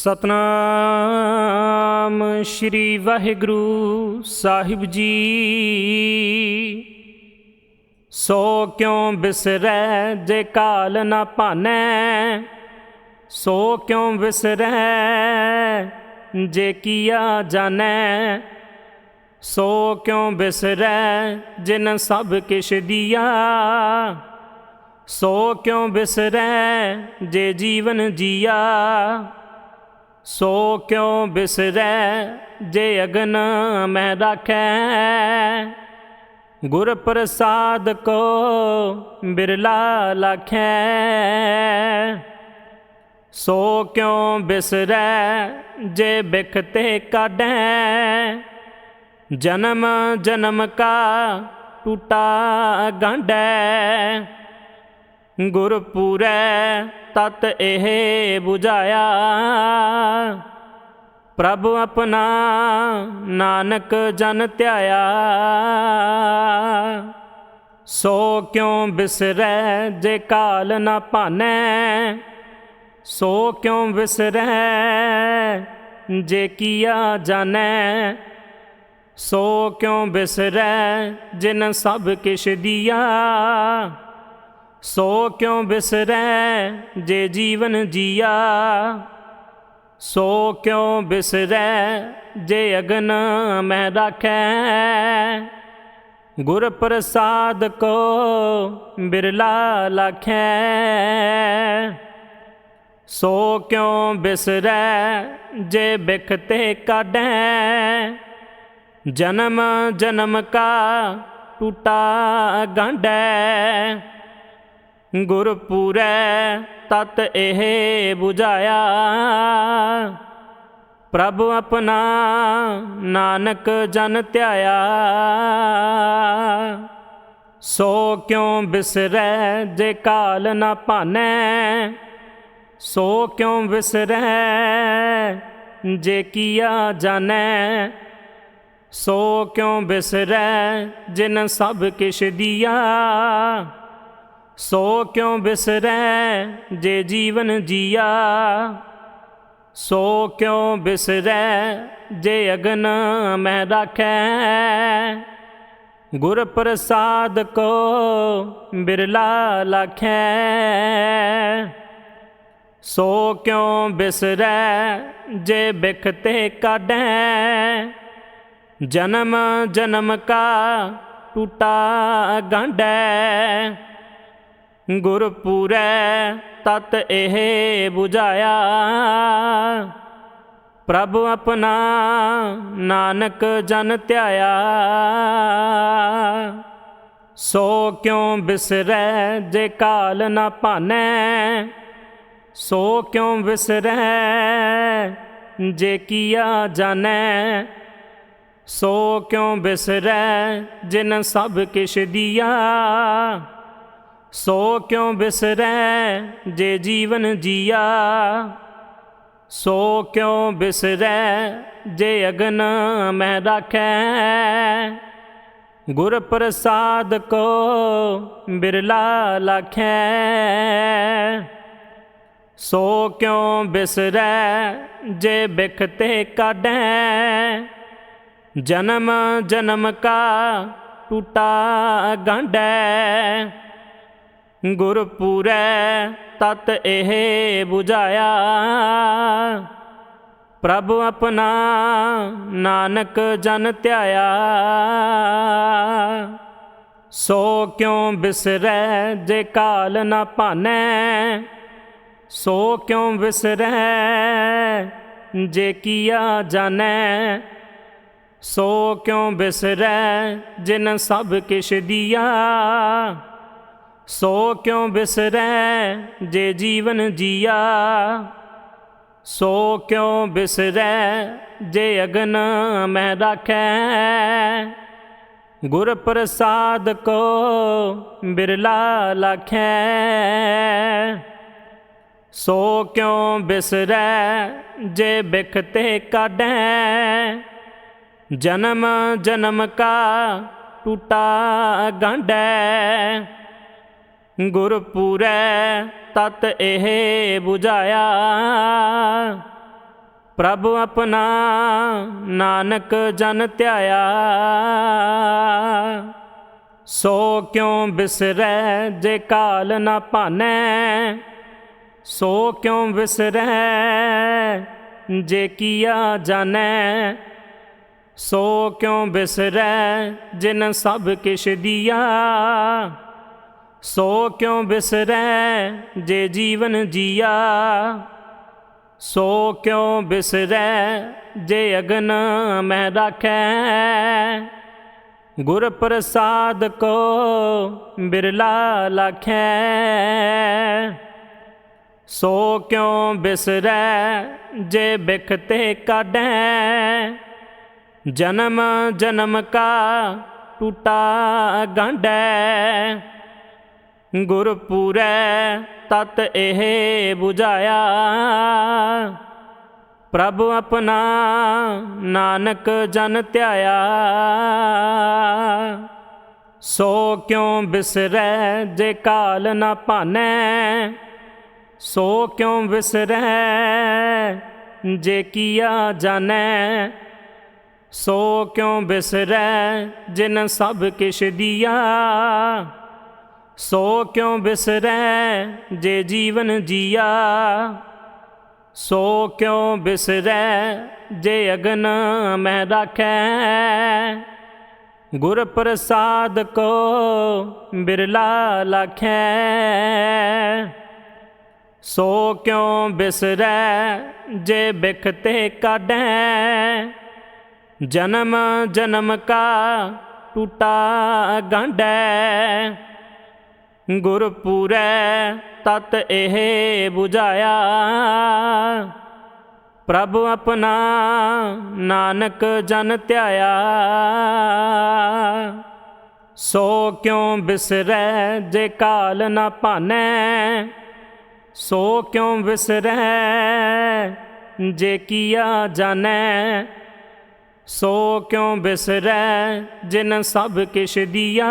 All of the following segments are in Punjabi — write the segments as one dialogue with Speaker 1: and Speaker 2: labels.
Speaker 1: ਸਤਨਾਮ ਸ਼੍ਰੀ ਵਾਹਿਗੁਰੂ ਸਾਹਿਬ ਜੀ। ਸੋ ਕਿਉ ਬਿਸਰੈ ਜੇ ਕਾਲ ਨਾ ਭਾਨੈ? ਸੋ ਕਿਉ ਬਿਸਰੈ ਜੇ ਕੀਆ ਜਾਣੈ ਸੋ ਕਿਉ ਬਿਸਰੈ ਜਿਨ ਸਭ ਕਿਛ ਦੀਆ? ਸੋ ਕਿਉ ਬਿਸਰੈ ਜੇ ਜੀਵਨ ਜੀਆ? ਸੋ ਕਿਉ ਬਿਸਰੈ ਜੇ ਅਗਨ ਮੈਂ ਰਾਖੈ? ਗੁਰ ਪ੍ਰਸਾਦ ਕੋ ਬਿਰਲਾ ਲਖੈ। ਸੋ ਕਿਉ ਬਿਸਰੈ ਜੇ ਬਿਖਤੇ ਕਾਢੈ? ਜਨਮ ਜਨਮ ਕਾ ਟੂਟਾ ਗਾਂਢੈ। ਗੁਰ ਤਤ ਇਹ 부ਝਾਇਆ ਪ੍ਰਭ ਆਪਣਾ ਨਾਨਕ ਜਨ ਧਿਆਇਆ। ਸੋ ਕਿਉ ਬਿਸਰੈ ਜੇ ਕਾਲ ਨਾ ਭਾਨੈ? ਸੋ ਕਿਉ ਬਿਸਰੈ ਜੇ ਕੀਆ ਜਾਣੈ? ਸੋ ਕਿਉ ਬਿਸਰੈ ਜਿਨ ਸਭ ਕਿਛ ਦੀਆ? ਸੋ ਕਿਉ ਬਿਸਰੈ ਜੇ ਜੀਵਨ ਜੀਆ? ਸੋ ਕਿਉ ਬਿਸਰੈ ਜੇ ਅਗਨ ਮੈਂ ਰਾਖੈ? ਗੁਰ ਪ੍ਰਸਾਦ ਕੋ ਬਿਰਲਾ ਲਖੈ। ਸੋ ਕਿਉ ਬਿਸਰੈ ਜੇ ਬਿਖਤੇ ਕਾਢੈ? ਜਨਮ ਜਨਮ ਕਾ ਟੂਟਾ ਗਾਂਢੈ। ਗੁਰ ਪੂਰੈ ਤਤ ਇਹ 부ਝਾਇਆ ਪ੍ਰਭ ਆਪਣਾ ਨਾਨਕ ਜਨ ਧਿਆਇਆ। ਸੋ ਕਿਉ ਬਿਸਰੈ ਜੇ ਕਾਲ ਨਾ ਭਾਨੈ? ਸੋ ਕਿਉ ਬਿਸਰੈ ਜੇ ਕੀਆ ਜਾਣੈ? ਸੋ ਕਿਉ ਬਿਸਰੈ ਜਿਨ ਸਭ ਕਿਛ ਦੀਆ? ਸੋ ਕਿਉ ਬਿਸਰੈ ਜੇ ਜੀਵਨ ਜੀਆ? ਸੋ ਕਿਉ ਬਿਸਰੈ ਜੇ ਅਗਨ ਮੈਂ ਰਾਖੈ? ਗੁਰ ਪ੍ਰਸਾਦ ਕੋ ਬਿਰਲਾ ਲਖੈ। ਸੋ ਕਿਉ ਬਿਸਰੈ ਜੇ ਬਿਖਤੇ ਕਾਢੈ? ਜਨਮ ਜਨਮ ਕਾ ਟੂਟਾ ਗਾਂਢੈ। ਗੁਰ ਪੂਰੈ ਤਤ ਇਹ 부ਝਾਇਆ ਪ੍ਰਭ ਆਪਣਾ ਨਾਨਕ ਜਨ ਧਿਆਇਆ। ਸੋ ਕਿਉ ਬਿਸਰੈ ਜੇ ਕਾਲ ਨਾ ਭਾਨੈ? ਸੋ ਕਿਉ ਬਿਸਰੈ ਜੇ ਕੀਆ ਜਾਣੈ? ਸੋ ਕਿਉ ਬਿਸਰੈ ਜਿਨ ਸਭ ਕਿਛ ਦੀਆ? ਸੋ ਕਿਉ ਬਿਸਰੈ ਜੇ ਜੀਵਨ ਜੀਆ? ਸੋ ਕਿਉ ਬਿਸਰੈ ਜੇ ਅਗਨ ਮੈਂ ਰਾਖੈ? ਗੁਰ ਪ੍ਰਸਾਦ ਕੋ ਬਿਰਲਾ ਲਖੈ। ਸੋ ਕਿਉ ਬਿਸਰੈ ਜੇ ਬਿਖਤੇ ਕਾਢੈ? ਜਨਮ ਜਨਮ ਕਾ ਟੂਟਾ ਗਾਂਢੈ। ਗੁਰ ਪੂਰੈ ਤਤ ਇਹ 부ਝਾਇਆ ਪ੍ਰਭ ਆਪਣਾ ਨਾਨਕ ਜਨ ਧਿਆਇਆ। ਸੋ ਕਿਉ ਬਿਸਰੈ ਜੇ ਕਾਲ ਨਾ ਭਾਨੈ? ਸੋ ਕਿਉ ਬਿਸਰੈ ਜੇ ਕੀਆ ਜਾਣੈ? ਸੋ ਕਿਉ ਬਿਸਰੈ ਜਿਨ ਸਭ ਕਿਛ ਦੀਆ? ਸੋ ਕਿਉ ਬਿਸਰੈ ਜੇ ਜੀਵਨ ਜੀਆ? ਸੋ ਕਿਉ ਬਿਸਰੈ ਜੇ ਅਗਨ ਮੈਂ ਰਾਖੈ? ਗੁਰ ਪ੍ਰਸਾਦ ਕੋ ਬਿਰਲਾ ਲਖੈ। ਸੋ ਕਿਉ ਬਿਸਰੈ ਜੇ ਬਿਖਤੇ ਕਾਢੈ? ਜਨਮ ਜਨਮ ਕਾ ਟੂਟਾ ਗਾਂਢੈ। ਗੁਰ ਪੂਰੈ ਤਤ ਇਹ 부ਝਾਇਆ ਪ੍ਰਭ ਆਪਣਾ ਨਾਨਕ ਜਨ ਧਿਆਇਆ। ਸੋ ਕਿਉ ਬਿਸਰੈ ਜੇ ਕਾਲ ਨਾ ਭਾਨੈ? ਸੋ ਕਿਉ ਬਿਸਰੈ ਜੇ ਕੀਆ ਜਾਣੈ? ਸੋ ਕਿਉ ਬਿਸਰੈ ਜਿਨ ਸਭ ਕਿਛ ਦੀਆ? ਸੋ ਕਿਉ ਬਿਸਰੈ ਜੇ ਜੀਵਨ ਜੀਆ? ਸੋ ਕਿਉ ਬਿਸਰੈ ਜੇ ਅਗਨ ਮੈਂ ਰਾਖੈ? ਗੁਰ ਪ੍ਰਸਾਦ ਕੋ ਬਿਰਲਾ ਲਖੈ। ਸੋ ਕਿਉ ਬਿਸਰੈ ਜੇ ਬਿਖ ਤੇ ਕਾਢੈ? ਜਨਮ ਜਨਮ ਕਾ ਟੂਟਾ ਗਾਂਢੈ। ਗੁਰ ਪੂਰੈ ਤਤ ਇਹ 부ਝਾਇਆ ਪ੍ਰਭ ਆਪਣਾ ਨਾਨਕ ਜਨ ਧਿਆਇਆ। ਸੋ ਕਿਉ ਬਿਸਰੈ ਜੇ ਕਾਲ ਨਾ ਭਾਨੈ? ਸੋ ਕਿਉ ਬਿਸਰੈ ਜੇ ਕੀਆ ਜਾਣੈ? ਸੋ ਕਿਉ ਬਿਸਰੈ ਜਿਨ ਸਭ ਕਿਛ ਦੀਆ? ਸੋ ਕਿਉ ਬਿਸਰੈ ਜੇ ਜੀਵਨ ਜੀਆ? ਸੋ ਕਿਉ ਬਿਸਰੈ ਜੇ ਅਗਨ ਮੈਂ ਰਾਖੈ? ਗੁਰ ਪ੍ਰਸਾਦ ਕੋ ਬਿਰਲਾ ਲਖੈ। ਸੋ ਕਿਉ ਬਿਸਰੈ ਜੇ ਬਿਖ ਤੇ ਕਾਢੈ? ਜਨਮ ਜਨਮ ਕਾ ਟੂਟਾ ਗਾਂਢੈ। ਗੁਰ ਪੂਰੈ ਤਤ ਇਹ 부ਝਾਇਆ ਪ੍ਰਭ ਆਪਣਾ ਨਾਨਕ ਜਨ ਧਿਆਇਆ। ਸੋ ਕਿਉ ਬਿਸਰੈ ਜੇ ਕਾਲ ਨਾ ਭਾਨੈ? ਸੋ ਕਿਉ ਬਿਸਰੈ ਜੇ ਕੀਆ ਜਾਣੈ? ਸੋ ਕਿਉ ਬਿਸਰੈ ਜਿਨ ਸਭ ਕਿਛ ਦੀਆ?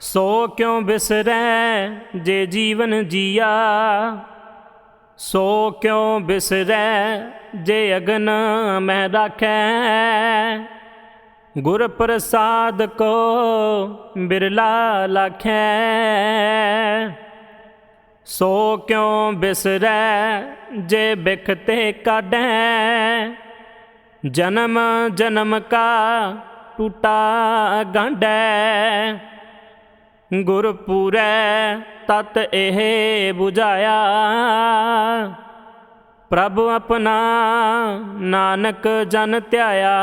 Speaker 1: ਸੋ ਕਿਉ ਬਿਸਰੈ ਜੇ ਜੀਵਨ ਜੀਆ? ਸੋ ਕਿਉ ਬਿਸਰੈ ਜੇ ਅਗਨ ਮੈਂ ਰਾਖੈ? ਗੁਰ ਪ੍ਰਸਾਦ ਕੋ ਬਿਰਲਾ ਲਖੈ। ਸੋ ਕਿਉ ਬਿਸਰੈ ਜੇ ਬਿਖ ਤੇ ਕਾਢੈ? ਜਨਮ ਜਨਮ ਕਾ ਟੂਟਾ ਗਾਂਢੈ। ਗੁਰ ਪੂਰੈ ਤਤ ਇਹ 부ਝਾਇਆ ਪ੍ਰਭ ਆਪਣਾ ਨਾਨਕ ਜਨ ਧਿਆਇਆ।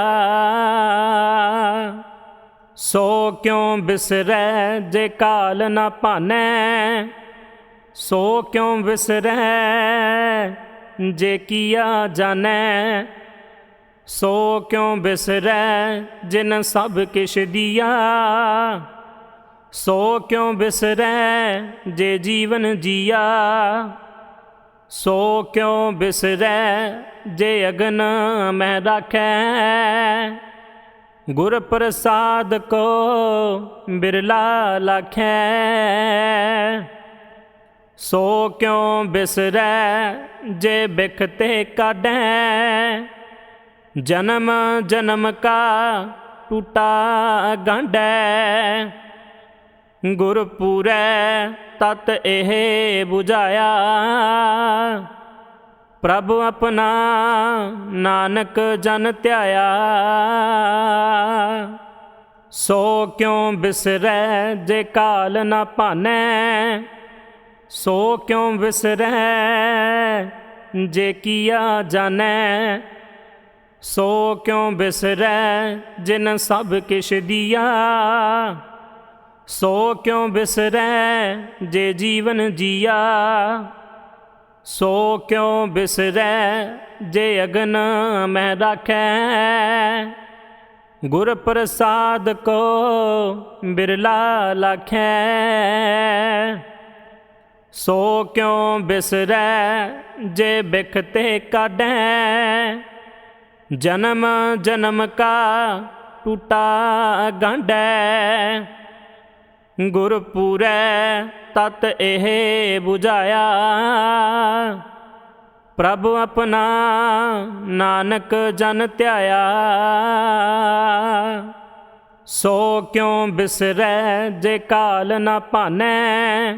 Speaker 1: ਸੋ ਕਿਉ ਬਿਸਰੈ ਜੇ ਕਾਲ ਨਾ ਭਾਨੈ? ਸੋ ਕਿਉ ਬਿਸਰੈ ਜੇ ਕੀਆ ਜਾਣੈ? ਸੋ ਕਿਉ ਬਿਸਰੈ ਜਿਨ ਸਭ ਕਿਛ ਦੀਆ? ਸੋ ਕਿਉ ਬਿਸਰੈ ਜੇ ਜੀਵਨ ਜੀਆ? ਸੋ ਕਿਉ ਬਿਸਰੈ ਜੇ ਅਗਨ ਮੈਂ ਰਾਖੈ? ਗੁਰ ਪ੍ਰਸਾਦ ਕੋ ਬਿਰਲਾ ਲਖੈ। ਸੋ ਕਿਉ ਬਿਸਰੈ ਜੇ ਬਿਖਤੇ ਕਾਢੈ? ਜਨਮ ਜਨਮ ਕਾ ਟੂਟਾ ਗਾਂਢੈ। ਗੁਰ ਪੂਰੈ ਤਤ ਇਹ 부ਝਾਇਆ ਪ੍ਰਭ ਆਪਣਾ ਨਾਨਕ ਜਨ ਧਿਆਇਆ। ਸੋ ਕਿਉ ਬਿਸਰੈ ਜੇ ਕਾਲ ਨਾ ਭਾਨੈ? ਸੋ ਕਿਉ ਬਿਸਰੈ ਜੇ ਕੀਆ ਜਾਣੈ? ਸੋ ਕਿਉ ਬਿਸਰੈ ਜਿਨ ਸਭ ਕਿਛ ਦੀਆ? ਸੋ ਕਿਉ ਬਿਸਰੈ ਜੇ ਜੀਵਨ ਜੀਆ? ਸੋ ਕਿਉ ਬਿਸਰੈ ਜੇ ਅਗਨ ਮੈਂ ਰਾਖੈ? ਗੁਰ ਪ੍ਰਸਾਦ ਕੋ ਬਿਰਲਾ ਲਖੈ। ਸੋ ਕਿਉ ਬਿਸਰੈ ਜੇ ਬਿਖ ਤੇ ਕਾਢੈ? ਜਨਮ ਜਨਮ ਕਾ ਟੂਟਾ ਗਾਂਢੈ। ਗੁਰ ਪੂਰੈ ਤਤ ਇਹ 부ਝਾਇਆ ਪ੍ਰਭ ਆਪਣਾ ਨਾਨਕ ਜਨ ਧਿਆਇਆ। ਸੋ ਕਿਉ ਬਿਸਰੈ ਜੇ ਕਾਲ ਨਾ ਭਾਨੈ?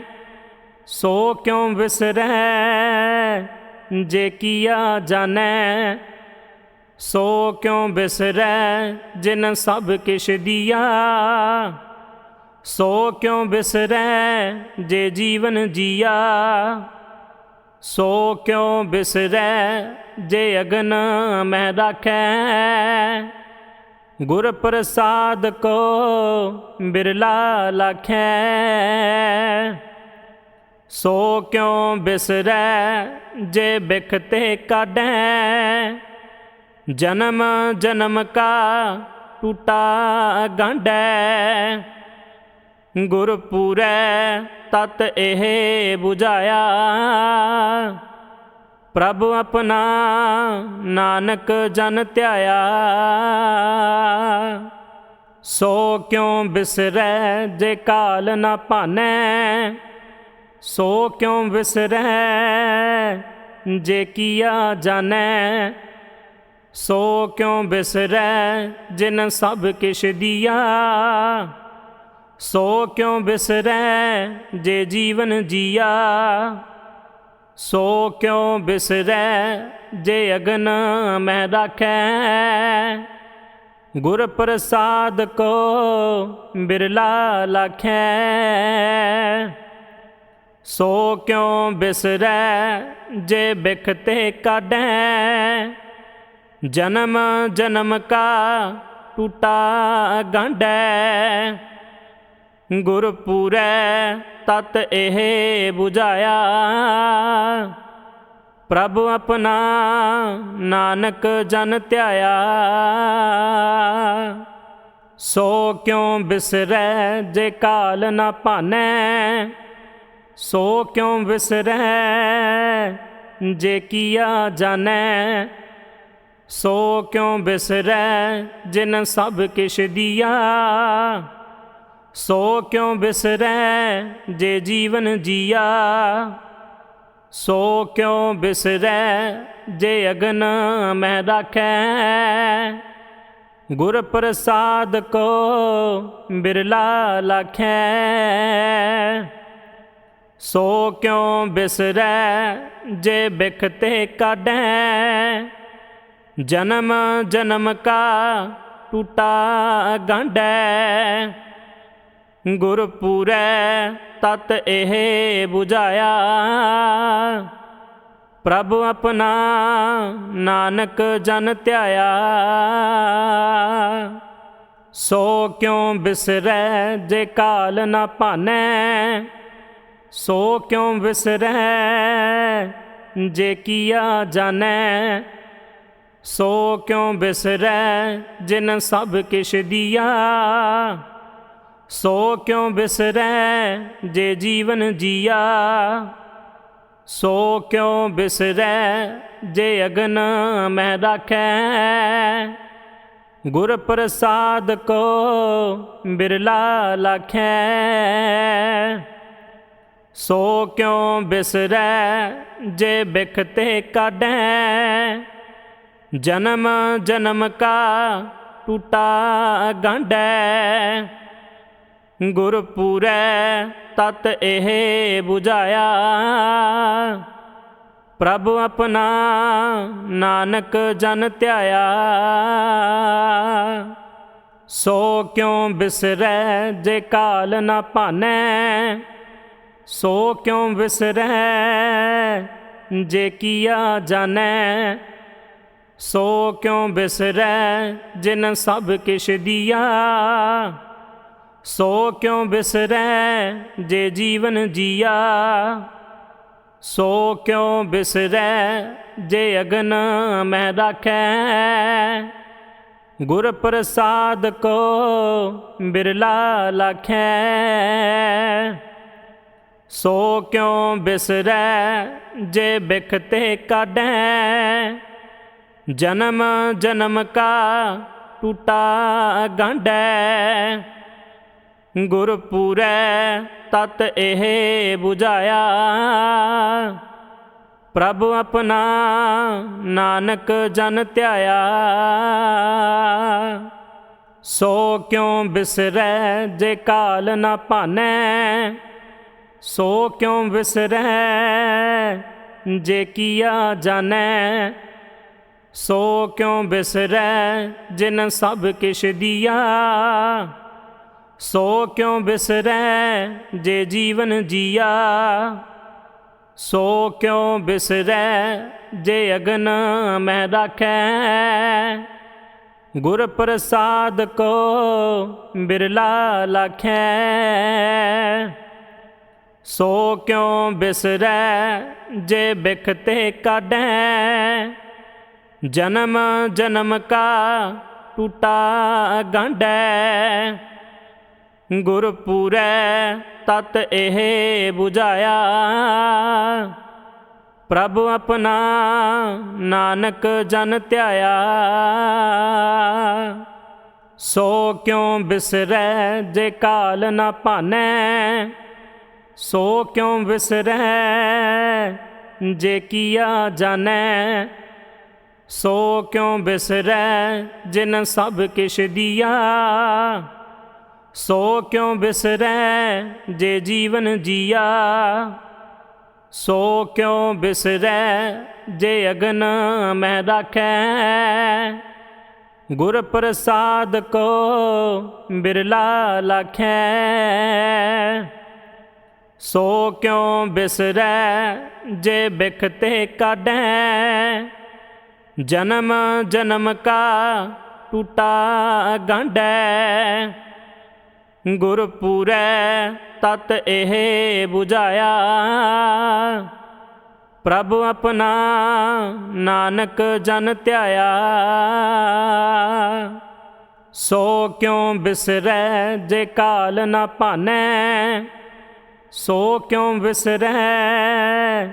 Speaker 1: ਸੋ ਕਿਉ ਬਿਸਰੈ ਜੇ ਕੀਆ ਜਾਣੈ? ਸੋ ਕਿਉ ਬਿਸਰੈ ਜਿਨ ਸਭ ਕਿਛ ਦੀਆ? ਸੋ ਕਿਉ ਬਿਸਰੈ ਜੇ ਜੀਵਨ ਜੀਆ? ਸੋ ਕਿਉ ਬਿਸਰੈ ਜੇ ਅਗਨ ਮਹਿ ਰਾਖੈ? ਗੁਰ ਪ੍ਰਸਾਦ ਕੋ ਬਿਰਲਾ ਲਖੈ। ਸੋ ਕਿਉ ਬਿਸਰੈ ਜੇ ਬਿਖਤੇ ਕਾਢੈ? ਜਨਮ ਜਨਮ ਕਾ ਟੂਟਾ ਗਾਂਢੈ। ਗੁਰ ਪੂਰੈ ਤਤ ਇਹ 부ਝਾਇਆ ਪ੍ਰਭ ਆਪਣਾ ਨਾਨਕ ਜਨ ਧਿਆਇਆ। ਸੋ ਕਿਉ ਬਿਸਰੈ ਜੇ ਕਾਲ ਨਾ ਭਾਨੈ? ਸੋ ਕਿਉ ਬਿਸਰੈ ਜੇ ਕੀਆ ਜਾਣੈ? ਸੋ ਕਿਉ ਬਿਸਰੈ ਜਿਨ ਸਭ ਕਿਛ ਦੀਆ? ਸੋ ਕਿਉ ਬਿਸਰੈ ਜੇ ਜੀਵਨ ਜੀਆ? ਸੋ ਕਿਉ ਬਿਸਰੈ ਜੇ ਅਗਨ ਮੈਂ ਰਾਖੈ? ਗੁਰ ਪ੍ਰਸਾਦ ਕੋ ਬਿਰਲਾ ਲਖੈ। ਸੋ ਕਿਉ ਬਿਸਰੈ ਜੇ ਬਿਖਤੇ ਕਾਢੈ? ਜਨਮ ਜਨਮ ਕਾ ਟੂਟਾ ਗਾਂਢੈ। ਗੁਰ ਪੂਰੈ ਤਤ ਇਹ 부ਝਾਇਆ ਪ੍ਰਭ ਆਪਣਾ ਨਾਨਕ ਜਨ ਧਿਆਇਆ। ਸੋ ਕਿਉ ਬਿਸਰੈ ਜੇ ਕਾਲ ਨਾ ਭਾਨੈ? ਸੋ ਕਿਉ ਬਿਸਰੈ ਜੇ ਕੀਆ ਜਾਣੈ? ਸੋ ਕਿਉ ਬਿਸਰੈ ਜਿਨ ਸਭ ਕਿਛ ਦੀਆ? ਸੋ ਕਿਉ ਬਿਸਰੈ ਜੇ ਜੀਵਨ ਜੀਆ? ਸੋ ਕਿਉ ਬਿਸਰੈ ਜੇ ਅਗਨ ਮਹਿ ਰਾਖੈ? ਗੁਰ ਪ੍ਰਸਾਦ ਕੋ ਬਿਰਲਾ ਲਖੈ। ਸੋ ਕਿਉ ਬਿਸਰੈ ਜੇ ਬਿਖਤੇ ਕਾਢੈ? ਜਨਮ ਜਨਮ ਕਾ ਟੂਟਾ ਗਾਂਢੈ। ਗੁਰ ਪੂਰੈ ਤਤ ਇਹ 부ਝਾਇਆ ਪ੍ਰਭ ਆਪਣਾ ਨਾਨਕ ਜਨ ਧਿਆਇਆ। ਸੋ ਕਿਉ ਬਿਸਰੈ ਜੇ ਕਾਲ ਨਾ ਭਾਨੈ? ਸੋ ਕਿਉ ਬਿਸਰੈ ਜੇ ਕੀਆ ਜਾਣੈ? ਸੋ ਕਿਉ ਬਿਸਰੈ ਜਿਨ ਸਭ ਕਿਛ ਦੀਆ? ਸੋ ਕਿਉ ਬਿਸਰੈ ਜੇ ਜੀਵਨ ਜੀਆ? ਸੋ ਕਿਉ ਬਿਸਰੈ ਜੇ ਅਗਨ ਮਹਿ ਰਾਖੈ? ਗੁਰ ਪ੍ਰਸਾਦ ਕੋ ਬਿਰਲਾ ਲਖੈ। ਸੋ ਕਿਉ ਬਿਸਰੈ ਜੇ ਬਿਖਤੇ ਕਾਢੈ? ਜਨਮ ਜਨਮ ਕਾ ਟੂਟਾ ਗਾਂਢੈ। ਗੁਰ ਪੂਰੈ ਤਤ ਇਹ 부ਝਾਇਆ ਪ੍ਰਭ ਆਪਣਾ ਨਾਨਕ ਜਨ ਧਿਆਇਆ। ਸੋ ਕਿਉ ਬਿਸਰੈ ਜੇ ਕਾਲ ਨਾ ਭਾਨੈ? ਸੋ ਕਿਉ ਬਿਸਰੈ ਜੇ ਕੀਆ ਜਾਣੈ? ਸੋ ਕਿਉ ਬਿਸਰੈ ਜਿਨ ਸਭ ਕਿਛ ਦੀਆ? ਸੋ ਕਿਉ ਬਿਸਰੈ ਜੇ ਜੀਵਨ ਜੀਆ? ਸੋ ਕਿਉ ਬਿਸਰੈ ਜੇ ਅਗਨ ਮਹਿ ਰਾਖੈ? ਗੁਰ ਪ੍ਰਸਾਦ ਕੋ ਬਿਰਲਾ ਲਖੈ। ਸੋ ਕਿਉ ਬਿਸਰੈ ਜੇ ਬਿਖਤੇ ਕਾਢੈ? ਜਨਮ ਜਨਮ ਕਾ ਟੂਟਾ ਗਾਂਢੈ। ਗੁਰ ਪੂਰੈ ਤਤ ਇਹ 부ਝਾਇਆ ਪ੍ਰਭ ਆਪਣਾ ਨਾਨਕ ਜਨ ਧਿਆਇਆ। ਸੋ ਕਿਉ ਬਿਸਰੈ ਜੇ ਕਾਲ ਨਾ ਭਾਨੈ? ਸੋ ਕਿਉ ਬਿਸਰੈ ਜੇ ਕੀਆ ਜਾਣੈ? ਸੋ ਕਿਉ ਬਿਸਰੈ ਜਿਨ ਸਭ ਕਿਛ ਦੀਆ? ਸੋ ਕਿਉ ਬਿਸਰੈ ਜੇ ਜੀਵਨ ਜੀਆ? ਸੋ ਕਿਉ ਬਿਸਰੈ ਜੇ ਅਗਨ ਮੈਂ ਰਾਖੈ? ਗੁਰ ਪ੍ਰਸਾਦ ਕੋ ਬਿਰਲਾ ਲਖੈ। ਸੋ ਕਿਉ ਬਿਸਰੈ ਜੇ ਬਿਖਤੇ ਕਾਢੈ? ਜਨਮ ਜਨਮ ਕਾ ਟੂਟਾ ਗੰਢੈ। ਗੁਰ ਪੂਰੈ ਤਤ ਇਹ 부ਝਾਇਆ ਪ੍ਰਭ ਆਪਣਾ ਨਾਨਕ ਜਨ ਧਿਆਇਆ। ਸੋ ਕਿਉ ਬਿਸਰੈ ਜੇ ਕਾਲ ਨਾ ਭਾਨੈ? ਸੋ ਕਿਉ ਬਿਸਰੈ ਜੇ ਕੀਆ ਜਾਣੈ? ਸੋ ਕਿਉ ਬਿਸਰੈ ਜਿਨ ਸਭ ਕਿਛ ਦੀਆ? ਸੋ ਕਿਉ ਬਿਸਰੈ ਜੇ ਜੀਵਨ ਜੀਆ? ਸੋ ਕਿਉ ਬਿਸਰੈ ਜੇ ਅਗਨ ਮੈਂ ਰਾਖੈ? ਗੁਰ ਪ੍ਰਸਾਦ ਕੋ ਬਿਰਲਾ ਲਖੈ। ਸੋ ਕਿਉ ਬਿਸਰੈ ਜੇ ਬਿਖਤੇ ਕਾਢੈ? ਜਨਮ ਜਨਮ ਕਾ ਟੂਟਾ ਗੰਢੈ। ਗੁਰ ਪੂਰੈ ਤਤ ਇਹ 부ਝਾਇਆ ਪ੍ਰਭ ਆਪਣਾ ਨਾਨਕ ਜਨ ਧਿਆਇਆ। ਸੋ ਕਿਉ ਬਿਸਰੈ ਜੇ ਕਾਲ ਨਾ ਭਾਨੈ? ਸੋ ਕਿਉ ਬਿਸਰੈ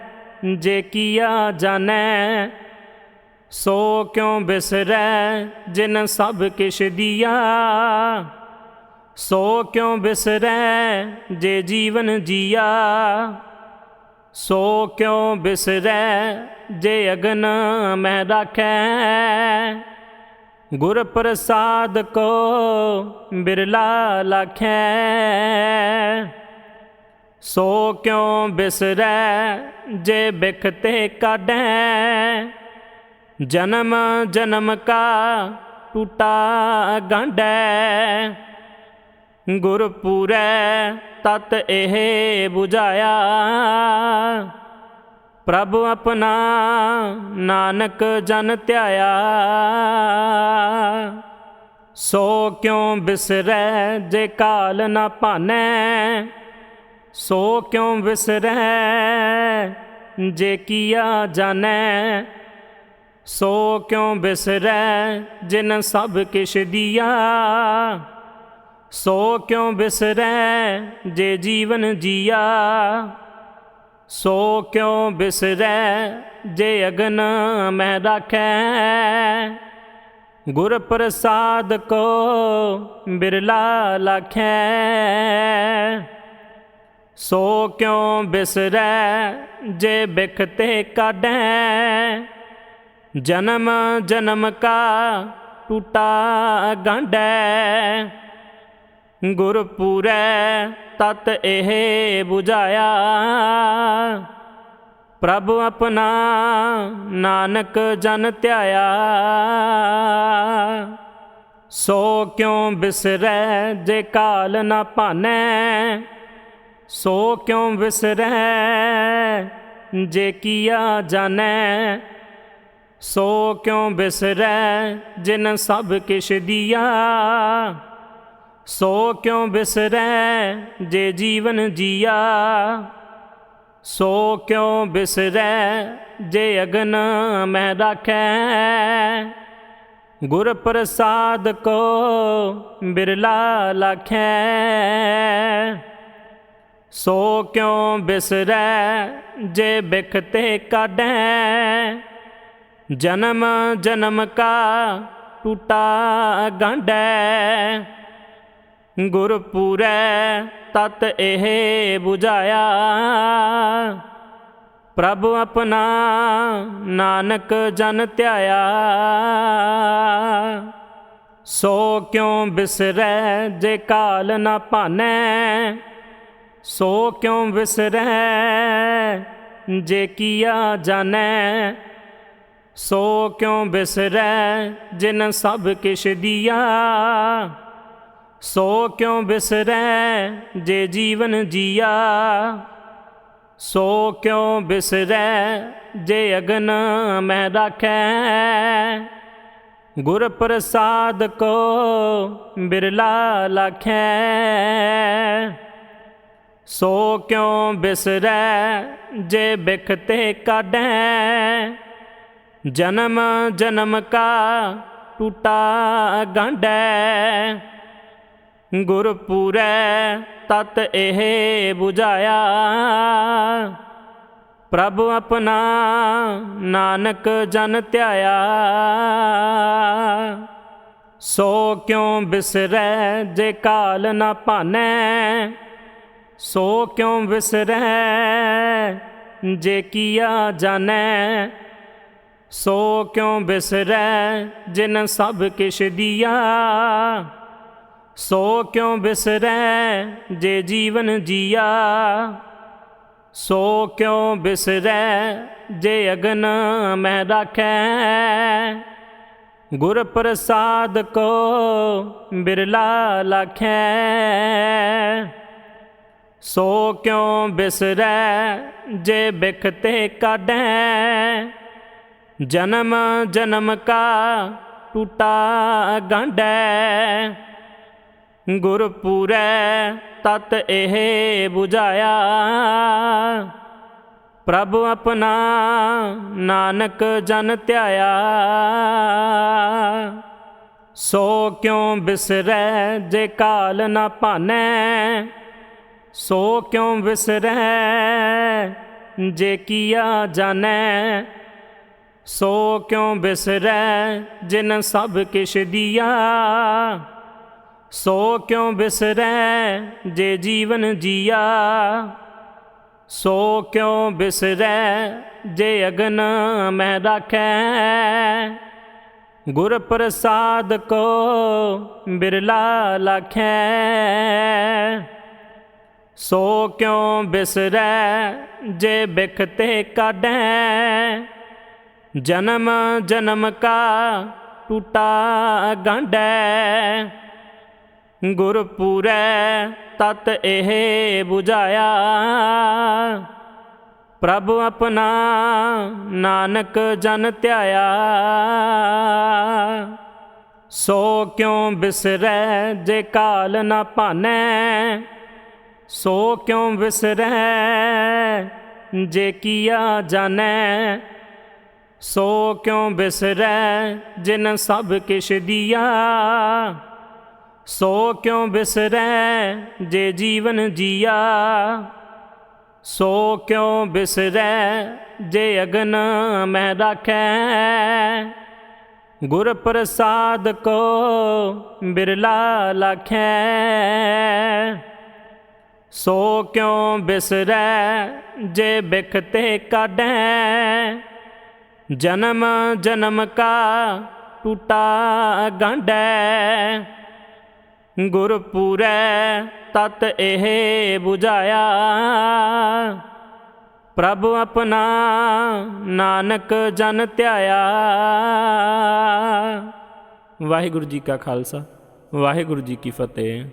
Speaker 1: ਜੇ ਕੀਆ ਜਾਣੈ? ਸੋ ਕਿਉ ਬਿਸਰੈ ਜਿਨ ਸਭ ਕਿਛ ਦੀਆ? ਸੋ ਕਿਉ ਬਿਸਰੈ ਜੇ ਜੀਵਨ ਜੀਆ? ਸੋ ਕਿਉ ਬਿਸਰੈ ਜੇ ਅਗਨ ਮੈਂ ਰਾਖੈ? ਗੁਰ ਪ੍ਰਸਾਦ ਕੋ ਬਿਰਲਾ ਲਖੈ। ਸੋ ਕਿਉ ਬਿਸਰੈ ਜੇ ਬਿਖਤੇ ਕਾਢੈ? ਜਨਮ ਜਨਮ ਕਾ ਟੂਟਾ ਗੰਢੈ। ਗੁਰ ਪੂਰੈ ਤਤ ਇਹ 부ਝਾਇਆ ਪ੍ਰਭ ਆਪਣਾ ਨਾਨਕ ਜਨ ਧਿਆਇਆ। ਸੋ ਕਿਉ ਬਿਸਰੈ ਜੇ ਕਾਲ ਨਾ ਭਾਨੈ? ਸੋ ਕਿਉ ਬਿਸਰੈ ਜੇ ਕੀਆ ਜਾਣੈ? ਸੋ ਕਿਉ ਬਿਸਰੈ ਜਿਨ ਸਭ ਕਿਛ ਦੀਆ? ਸੋ ਕਿਉ ਬਿਸਰੈ ਜੇ ਜੀਵਨ ਜੀਆ? ਸੋ ਕਿਉ ਬਿਸਰੈ ਜੇ ਅਗਨ ਮੈਂ ਰਾਖੈ? ਗੁਰ ਪ੍ਰਸਾਦ ਕੋ ਬਿਰਲਾ ਲਖੈ। ਸੋ ਕਿਉ ਬਿਸਰੈ ਜੇ ਬਿਖਤੇ ਕਾਢੈ? ਜਨਮ ਜਨਮ ਕਾ ਟੂਟਾ ਗੰਢੈ। ਗੁਰ ਪੂਰੈ ਤਤ ਇਹ 부ਝਾਇਆ ਪ੍ਰਭ ਆਪਣਾ ਨਾਨਕ ਜਨ ਧਿਆਇਆ। ਸੋ ਕਿਉ ਬਿਸਰੈ ਜੇ ਕਾਲ ਨਾ ਭਾਨੈ? ਸੋ ਕਿਉ ਬਿਸਰੈ ਜੇ ਕੀਆ ਜਾਣੈ? ਸੋ ਕਿਉ ਬਿਸਰੈ ਜਿਨ ਸਭ ਕਿਛ ਦੀਆ? ਸੋ ਕਿਉ ਬਿਸਰੈ ਜੇ ਜੀਵਨ ਜੀਆ? ਸੋ ਕਿਉ ਬਿਸਰੈ ਜੇ ਅਗਨ ਮੈਂ ਰਾਖੈ? ਗੁਰ ਪ੍ਰਸਾਦ ਕੋ ਬਿਰਲਾ ਲਖੈ। ਸੋ ਕਿਉ ਬਿਸਰੈ ਜੇ ਬਿਖਤੇ ਕਾਢੈ? ਜਨਮ ਜਨਮ ਕਾ ਟੂਟਾ ਗੰਢੈ। ਗੁਰ ਪੂਰੈ ਤਤ ਇਹ 부ਝਾਇਆ ਪ੍ਰਭ ਆਪਣਾ ਨਾਨਕ ਜਨ ਧਿਆਇਆ। ਸੋ ਕਿਉ ਬਿਸਰੈ ਜੇ ਕਾਲ ਨਾ ਭਾਨੈ? ਸੋ ਕਿਉ ਬਿਸਰੈ ਜੇ ਕੀਆ ਜਾਣੈ? ਸੋ ਕਿਉ ਬਿਸਰੈ ਜਿਨ ਸਭ ਕਿਛ ਦੀਆ? ਸੋ ਕਿਉ ਬਿਸਰੈ ਜੇ ਜੀਵਨ ਜੀਆ? ਸੋ ਕਿਉ ਬਿਸਰੈ ਜੇ ਅਗਨ ਮੈਂ ਰਾਖੈ? ਗੁਰ ਪ੍ਰਸਾਦ ਕੋ ਬਿਰਲਾ ਲਖੈ। ਸੋ ਕਿਉ ਬਿਸਰੈ ਜੇ ਬਿਖਤੇ ਕਾਢੈ? ਜਨਮ ਜਨਮ ਕਾ ਟੂਟਾ ਗਾਂਢੈ। ਗੁਰ ਪੂਰੈ ਤਤ ਇਹ 부ਝਾਇਆ ਪ੍ਰਭ ਆਪਣਾ ਨਾਨਕ ਜਨ ਧਿਆਇਆ। ਸੋ ਕਿਉ ਬਿਸਰੈ ਜੇ ਕਾਲ ਨਾ ਭਾਨੈ? ਸੋ ਕਿਉ ਬਿਸਰੈ ਜੇ ਕੀਆ ਜਾਣੈ? ਸੋ ਕਿਉ ਬਿਸਰੈ ਜਿਨ ਸਭ ਕਿਛ ਦੀਆ? ਸੋ ਕਿਉ ਬਿਸਰੈ ਜੇ ਜੀਵਨ ਜੀਆ? ਸੋ ਕਿਉ ਬਿਸਰੈ ਜੇ ਅਗਨ ਮੈਂ ਰਾਖੈ? ਗੁਰ ਪ੍ਰਸਾਦ ਕੋ ਬਿਰਲਾ ਲਖੈ। ਸੋ ਕਿਉ ਬਿਸਰੈ ਜੇ ਬਿਖਤੇ ਕਾਢੈ? ਜਨਮ ਜਨਮ ਕਾ ਟੂਟਾ ਗਾਂਢੈ। ਗੁਰ ਪੂਰੈ ਤਤ ਇਹ 부ਝਾਇਆ ਪ੍ਰਭ ਆਪਣਾ ਨਾਨਕ ਜਨ ਧਿਆਇਆ। ਸੋ ਕਿਉ ਬਿਸਰੈ ਜੇ ਕਾਲ ਨਾ ਭਾਨੈ? ਸੋ ਕਿਉ ਬਿਸਰੈ ਜੇ ਕੀਆ ਜਾਣੈ? ਸੋ ਕਿਉ ਬਿਸਰੈ ਜਿਨ ਸਭ ਕਿਛ ਦੀਆ? ਸੋ ਕਿਉ ਬਿਸਰੈ ਜੇ ਜੀਵਨ ਜੀਆ? ਸੋ ਕਿਉ ਬਿਸਰੈ ਜੇ ਅਗਨ ਮੈਂ ਰਾਖੈ? ਗੁਰ ਪ੍ਰਸਾਦ ਕੋ ਬਿਰਲਾ ਲਖੈ। ਸੋ ਕਿਉ ਬਿਸਰੈ ਜੇ ਬਿਖਤੇ ਕਾਢੈ? ਜਨਮ ਜਨਮ ਕਾ ਟੂਟਾ ਗਾਂਢੈ। ਗੁਰ ਪੂਰੈ ਤਤ ਇਹ 부ਝਾਇਆ ਪ੍ਰਭ ਆਪਣਾ ਨਾਨਕ ਜਨ ਧਿਆਇਆ। ਸੋ ਕਿਉ ਬਿਸਰੈ ਜੇ ਕਾਲ ਨਾ ਭਾਨੈ? ਸੋ ਕਿਉ ਬਿਸਰੈ ਜੇ ਕੀਆ ਜਾਣੈ? ਸੋ ਕਿਉ ਬਿਸਰੈ ਜਿਨ ਸਭ ਕਿਛ ਦੀਆ? ਸੋ ਕਿਉ ਬਿਸਰੈ ਜੇ ਜੀਵਨ ਜੀਆ? ਸੋ ਕਿਉ ਬਿਸਰੈ ਜੇ ਅਗਨ ਮੈਂ ਰਾਖੈ? ਗੁਰ ਪ੍ਰਸਾਦ ਕੋ ਬਿਰਲਾ ਲਖੈ। ਸੋ ਕਿਉ ਬਿਸਰੈ ਜੇ ਬਿਖਤੇ ਕਾਢੈ? ਜਨਮ ਜਨਮ ਕਾ ਟੂਟਾ ਗਾਂਢੈ। ਗੁਰ ਤਤ ਇਹ 부ਝਾਇਆ ਪ੍ਰਭ ਆਪਣਾ ਨਾਨਕ ਜਨ ਧਿਆਇਆ। ਵਾਹਿਗੁਰੂ ਜੀ ਕਾ ਖਾਲਸਾ, ਵਾਹਿਗੁਰੂ ਜੀ ਕੀ ਫਤਿਹ।